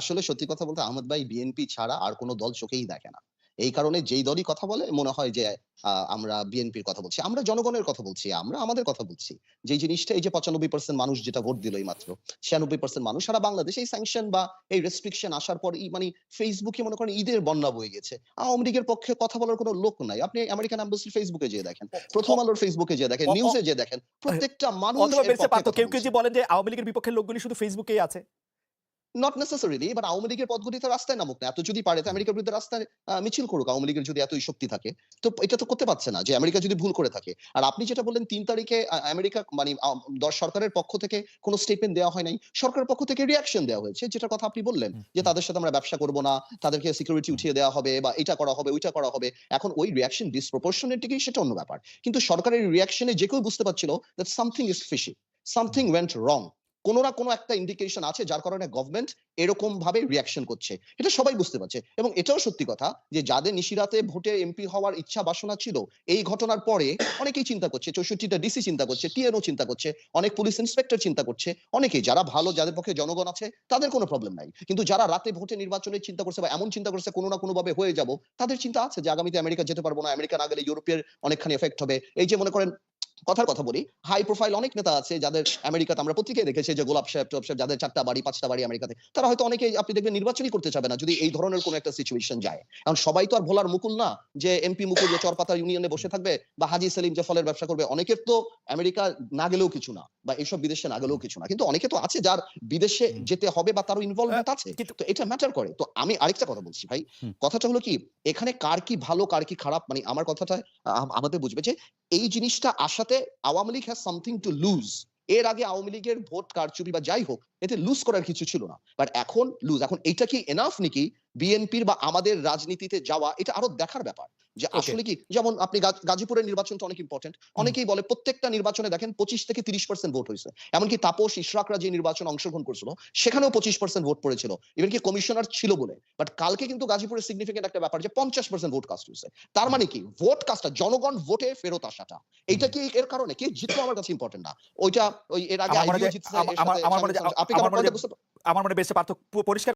আসলে সত্যি কথা বলতে আহমদ ভাই বিএনপি ছাড়া আর কোনো দল চোখেই দেখে না। এই কারণে যেই দলই কথা বলে মনে হয় যে আমরা বিএনপির কথা বলছি আমরা জনগণের কথা বলছি আমরা আমাদের কথা বলছি। যে জিনিসটা এই যে পঁচানব্বই পার্সেন্ট মানুষ যেটা ভোট দিল এই মাত্র ছিয়ানব্বই পার্সেন্ট মানুষ সারা বাংলাদেশে এই স্যাংশন বা এই রেস্ট্রিকশন আসার পর মানে ফেসবুকে মনে করেন ঈদের বন্যা বয়ে গেছে। আওয়ামী লীগের পক্ষে কথা বলার কোনো লোক নাই। আপনি আমেরিকান অ্যাম্বাসির ফেসবুকে যেয়ে দেখেন প্রথম আলোর ফেসবুকে যেয়ে দেখেন নিউজে যেয়ে দেখেন প্রত্যেকটা মানুষ কেউ কেউ। যে বলেন যে আওয়ামী লীগের বিপক্ষের লোকগুলি শুধু ফেসবুকেই আছে। নট নেসেসারিলি বাট আওয়ামী লীগের পদগুলি তো রাস্তায় নামুক না। এত যদি পারে তো আমেরিকার বিরুদ্ধে রাস্তায় মিছিল করুক আওয়ামী লীগের যদি এতই শক্তি থাকে। তো এটা তো করতে পারছে না যে আমেরিকা যদি ভুল করে থাকে। আর আপনি যেটা বললেন তিন তারিখে আমেরিকা মানে দশ সরকারের পক্ষ থেকে কোনো স্টেটমেন্ট দেওয়া হয় নাই। সরকারের পক্ষ থেকে রিয়াকশন দেওয়া হয়েছে যেটা কথা আপনি বললেন যে তাদের সাথে আমরা ব্যবসা করব না তাদেরকে সিকিউরিটি উঠিয়ে দেওয়া হবে বা এটা করা হবে ওইটা করা হবে। এখন ওই রিয়াকশন ডিসপ্রপোর্শনেটিকেই সেটা অন্য ব্যাপার। কিন্তু সরকারের রিয়াকশনে যে কেউ বুঝতে পারছিল that something is fishy something went wrong কোনো না কোনো একটা ইন্ডিকেশন আছে যার কারণে গভর্নমেন্ট এরকম ভাবে রিয়াকশন করছে। এটা সবাই বুঝতে পারছে। এবং এটাও সত্যি কথা যে যাদের নিশিরাতে ভোটে এমপি হওয়ার ইচ্ছা বাসনা ছিল, এই ঘটনার পরে অনেকেই চিন্তা করছে, চৌষট্টিটা ডিসি চিন্তা করছে টিএনও চিন্তা করছে, অনেক পুলিশ ইন্সপেক্টর চিন্তা করছে অনেকেই যারা ভালো যাদের পক্ষে জনগণ আছে, তাদের কোনো প্রবলেম নাই। কিন্তু যারা রাতে ভোটে নির্বাচনে চিন্তা করছে বা এমন চিন্তা করছে কোনো না কোনো ভাবে হয়ে যাব, তাদের চিন্তা আছে যে আগামীতে আমেরিকা যেতে পারব না, আমেরিকা না গেলে ইউরোপের অনেকখানি এফেক্ট হবে। এই যে মনে করেন কথার কথা বলি হাই প্রোফাইল অনেক নেতা আছে যাদের আমেরিকাতে আমরা প্রত্যেকেই দেখেছি যে গোলাপ সাহেব টোলাপ সাহেব যাদের চারটা বাড়ি পাঁচটা বাড়ি আমেরিকাতে তারা হয়তো অনেকে আপনি দেখবেন নির্বাচনই করতে চাবে না যদি এই ধরনের কোনো একটা সিচুয়েশন যায়। কারণ সবাই তো আর ভোলার মুকুল না যে এমপি মুকুল যে চরপাতা ইউনিয়নে বসে থাকবে বা হাজি সেলিম যে ফলের ব্যবসা করবে অনেকের তো আমেরিকা না গেলেও কিছু না বা এইসব বিদেশে না গেলেও কিছু না। কিন্তু অনেকে তো আছে যার বিদেশে যেতে হবে বা তারও ইনভলভমেন্ট আছে। তো এটা ম্যাটার করে। তো আমি আরেকটা কথা বলছি ভাই। কথাটা হলো কি এখানে কার কি ভালো কার কি খারাপ মানে আমার কথাটা আমাদের বুঝবে যে এই জিনিসটা আসাতে Awami League has something to lose এর আগে আওয়ামী লীগের ভোট কারচুপি বা যাই হোক, এতে লুজ করার কিছু ছিল না। বাট এখন লুজ এখন এটা কি এনাফ নাকি? বিএনপির বা আমাদের রাজনীতিতে যাওয়া এটা আরও দেখার ব্যাপার। যে আসলে কি যেমন আপনি গাজীপুরের নির্বাচনটা অনেক ইম্পর্টেন্ট অনেকেই বলে প্রত্যেকটা নির্বাচনে দেখেন পঁচিশ থেকে তিরিশ পার্সেন্ট ভোট হয়েছে। এমনকি তাপস ইশরাকরা যে নির্বাচনে অংশগ্রহণ করছিল সেখানেও পঁচিশ পার্সেন্ট ভোট পড়েছিল। ইভেন কি কমিশনার ছিল বলে। বাট কালকে কিন্তু গাজীপুরের সিগনিফিকেন্ট একটা ব্যাপার যে পঞ্চাশ পার্সেন্ট ভোট কাস্ট হয়েছে। তার মানে কি ভোট কাস্টটা জনগণ ভোটে ফেরত আসাটা। এইটা কি এর কারণে? কে জিতলো আমার কাছে ইম্পর্টেন্ট না। ওইটা ওই এর আগে আমার মনে আমার- মনে বেঁচে পার্থক্য পরিষ্কার